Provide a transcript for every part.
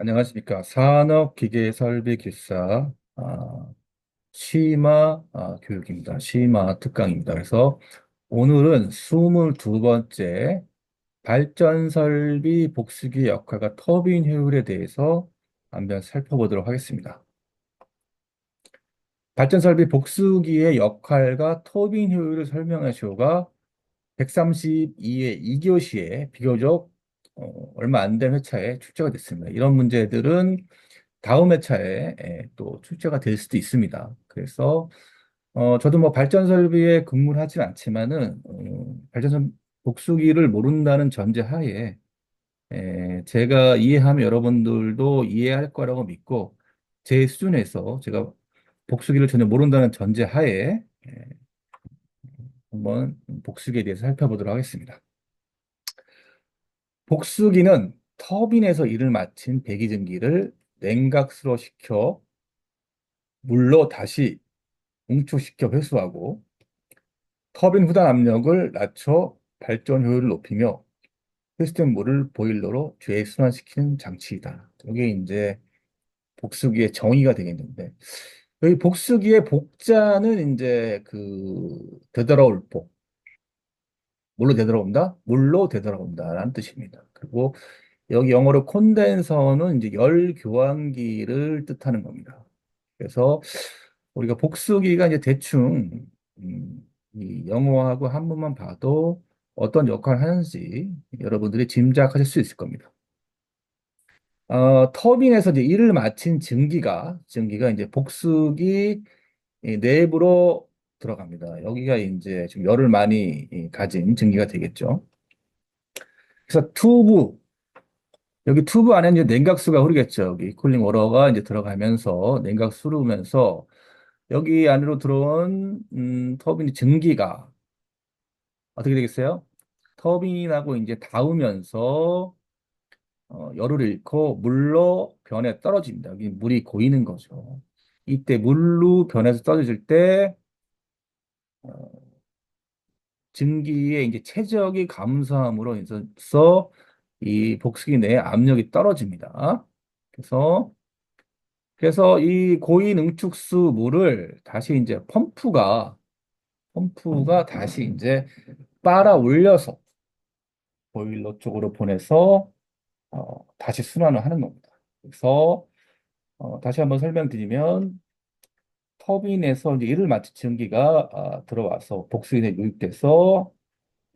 안녕하십니까. 산업기계설비기사 아, 시마 아, 교육입니다. 시마 특강입니다. 그래서 오늘은 22번째 발전설비 복수기 역할과 터빈 효율에 대해서 한번 살펴보도록 하겠습니다. 발전설비 복수기의 역할과 터빈 효율을 설명한 시호가 132회 2교시에 비교적 어, 얼마 안 된 회차에 출제가 됐습니다. 이런 문제들은 다음 회차에 예, 또 출제가 될 수도 있습니다. 그래서 어, 저도 뭐 발전 설비에 근무를 하진 않지만은 어, 발전선 복수기를 모른다는 전제 하에 예, 제가 이해하면 여러분들도 이해할 거라고 믿고 제 수준에서 제가 복수기를 전혀 모른다는 전제 하에 예, 한번 복수기에 대해서 살펴보도록 하겠습니다. 복수기는 터빈에서 일을 마친 배기전기를 냉각수로 시켜 물로 다시 응축시켜 회수하고 터빈 후단 압력을 낮춰 발전 효율을 높이며 회수된 물을 보일러로 재순환시키는 장치이다. 이게 이제 복수기의 정의가 되겠는데 여기 복수기의 복자는 이제 그 되돌아올 복 물로 되돌아온다? 물로 되돌아온다라는 뜻입니다. 그리고 여기 영어로 콘덴서는 이제 열 교환기를 뜻하는 겁니다. 그래서 우리가 복수기가 이제 대충 음, 이 영어하고 한문만 봐도 어떤 역할을 하는지 여러분들이 짐작하실 수 있을 겁니다. 어, 터빈에서 이제 일을 마친 증기가 증기가 이제 복수기 내부로 들어갑니다. 여기가 이제 지금 열을 많이 가진 증기가 되겠죠. 그래서 튜브 여기 튜브 안에 이제 냉각수가 흐르겠죠. 여기 쿨링 워러가 이제 들어가면서 냉각수 흐르면서 여기 안으로 들어온 음, 터빈 증기가 어떻게 되겠어요? 터빈하고 이제 닿으면서 어, 열을 잃고 물로 변해 떨어집니다. 여기 물이 고이는 거죠. 이때 물로 변해서 떨어질 때 어, 증기의 이제 최적이 감소함으로 인해서 이 복수기 내에 압력이 떨어집니다. 그래서 그래서 이 고인 응축수 물을 다시 이제 펌프가 펌프가 다시 이제 빨아 올려서 보일러 쪽으로 보내서 어, 다시 순환을 하는 겁니다. 그래서 어, 다시 한번 설명드리면 터빈에서 이제 일을 마친 증기가 아, 들어와서 복수인에 유입돼서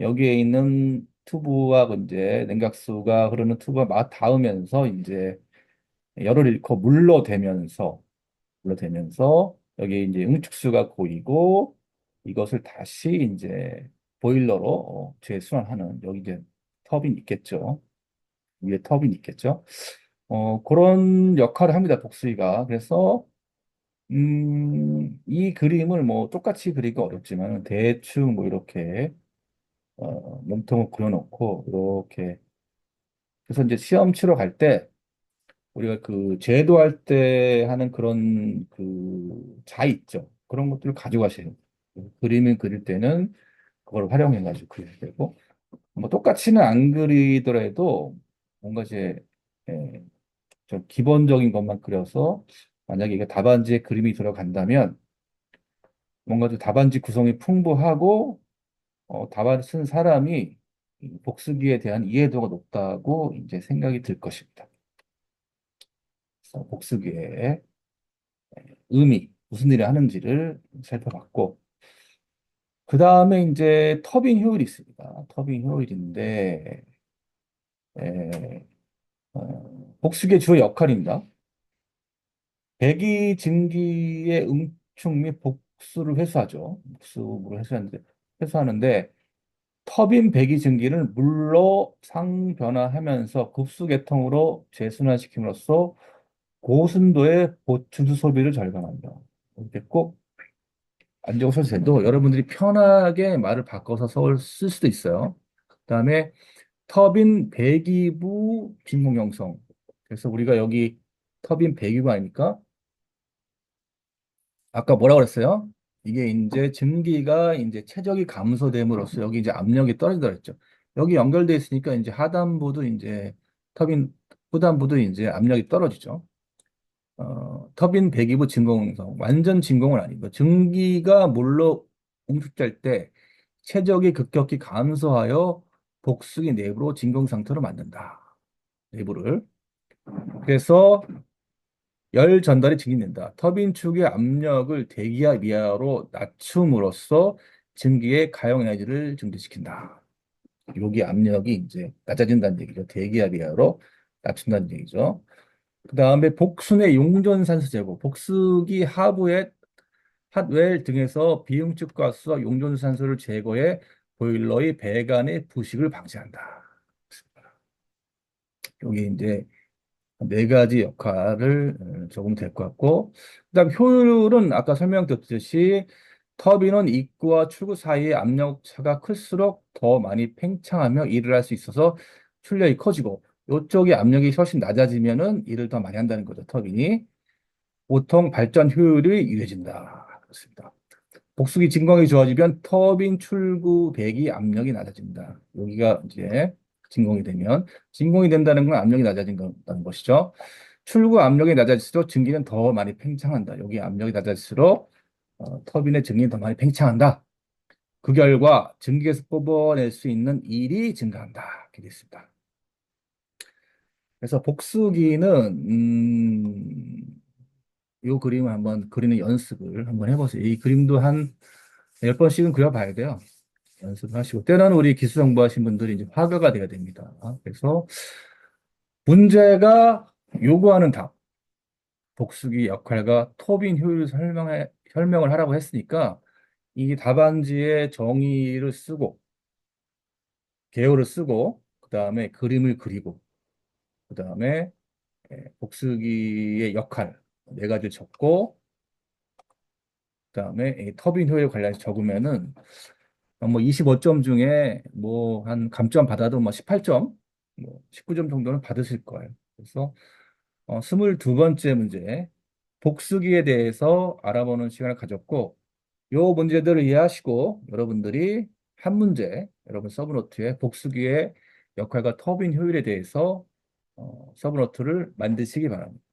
여기에 있는 튜브와 이제 냉각수가 흐르는 튜브가 막 닿으면서 이제 열을 잃고 물로 되면서 물로 되면서 여기 이제 응축수가 고이고 이것을 다시 이제 보일러로 어, 재순환하는 여기 이제 터빈 있겠죠. 위에 터빈 있겠죠. 어, 그런 역할을 합니다. 복수기가. 그래서 음, 이 그림을 뭐 똑같이 그리기 어렵지만 대충 뭐 이렇게 어, 몸통을 그려놓고 이렇게 그래서 이제 시험 치러 갈 때 우리가 그 제도할 때 하는 그런 그 자 있죠. 그런 것들을 가져가셔야 돼요. 그림을 그릴 때는 그걸 활용해 가지고 그려야 되고 뭐 똑같이는 안 그리더라도 뭔가 이제 예, 좀 기본적인 것만 그려서 만약에 이게 답안지에 그림이 들어간다면 뭔가 좀 답안지 구성이 풍부하고 어, 답안을 쓴 사람이 복수기에 대한 이해도가 높다고 이제 생각이 들 것입니다. 복수기의 의미, 무슨 일을 하는지를 살펴봤고, 그 다음에 이제 터빈 효율이 있습니다. 터빈 효율인데, 에, 어, 복수기의 주요 역할입니다. 배기 증기의 응축 및 복수를 회수하죠. 복수를 회수하는데, 회수하는데 터빈 배기 증기를 물로 상변화하면서 급수계통으로 재순환시킴으로써 고순도의 보충수 소비를 절감한다. 이렇게 꼭 안 적으셔도 여러분들이 편하게 말을 바꿔서 쓸 수도 있어요. 그 다음에 터빈 배기부 진공 형성. 그래서 우리가 여기 터빈 배기부 아닙니까? 아까 뭐라고 그랬어요? 이게 이제 증기가 이제 최적이 감소됨으로써 여기 이제 압력이 떨어지더라 했죠. 여기 연결돼 있으니까 이제 하단부도 이제 터빈 후단부도 이제 압력이 떨어지죠. 어, 터빈 배기부 진공성 완전 진공은 아니고 증기가 물로 웅축될 때 최적이 급격히 감소하여 복숭이 내부로 진공 상태로 만든다. 내부를. 그래서 열 전달이 증진된다. 터빈 축의 압력을 대기압 이하로 낮춤으로써 증기의 가용 에너지를 증대시킨다. 여기 압력이 이제 낮아진다는 얘기죠. 대기압 이하로 낮춘다는 얘기죠. 그 다음에 복순의 용존산소 제거. 복수기 하부의 핫웰 등에서 비응축 가스와 용존산소를 제거해 보일러의 배관의 부식을 방지한다. 여기 이제 네 가지 역할을 어, 조금 될 것 같고, 그다음 효율은 아까 설명드렸듯이 터빈은 입구와 출구 사이의 압력 차가 클수록 더 많이 팽창하며 일을 할 수 있어서 출력이 커지고, 이쪽이 압력이 훨씬 낮아지면은 일을 더 많이 한다는 거죠, 터빈이. 보통 발전 효율이 유해진다. 그렇습니다. 복수기 진공이 좋아지면 터빈 출구 배기 압력이 낮아진다. 여기가 이제 진공이 되면 진공이 된다는 건 압력이 낮아진다는 것이죠. 출구 압력이 낮아질수록 증기는 더 많이 팽창한다. 여기 압력이 낮아질수록 어, 터빈의 증기는 더 많이 팽창한다. 그 결과 증기에서 뽑아낼 수 있는 일이 증가한다. 이렇게 됐습니다. 그래서 복수기는 음, 이 그림을 한번 그리는 연습을 한번 해보세요. 이 그림도 한 10번씩은 그려봐야 돼요. 연습하시고 때로는 우리 기술 공부하신 분들이 이제 화가가 돼야 됩니다. 그래서 문제가 요구하는 답, 복수기 역할과 토빈 효율 설명해, 설명을 하라고 했으니까 이 답안지에 정의를 쓰고 개요를 쓰고 그 다음에 그림을 그리고 그 다음에 복수기의 역할 네 가지를 적고 그 다음에 터빈 효율 관련해서 적으면은 뭐 25점 중에 뭐 한 감점 받아도 뭐 18점, 뭐 19점 정도는 받으실 거예요. 그래서 어, 22번째 문제 복수기에 대해서 알아보는 시간을 가졌고 요 문제들을 이해하시고 여러분들이 한 문제 여러분 서브노트에 복수기의 역할과 터빈 효율에 대해서 어, 서브노트를 만드시기 바랍니다.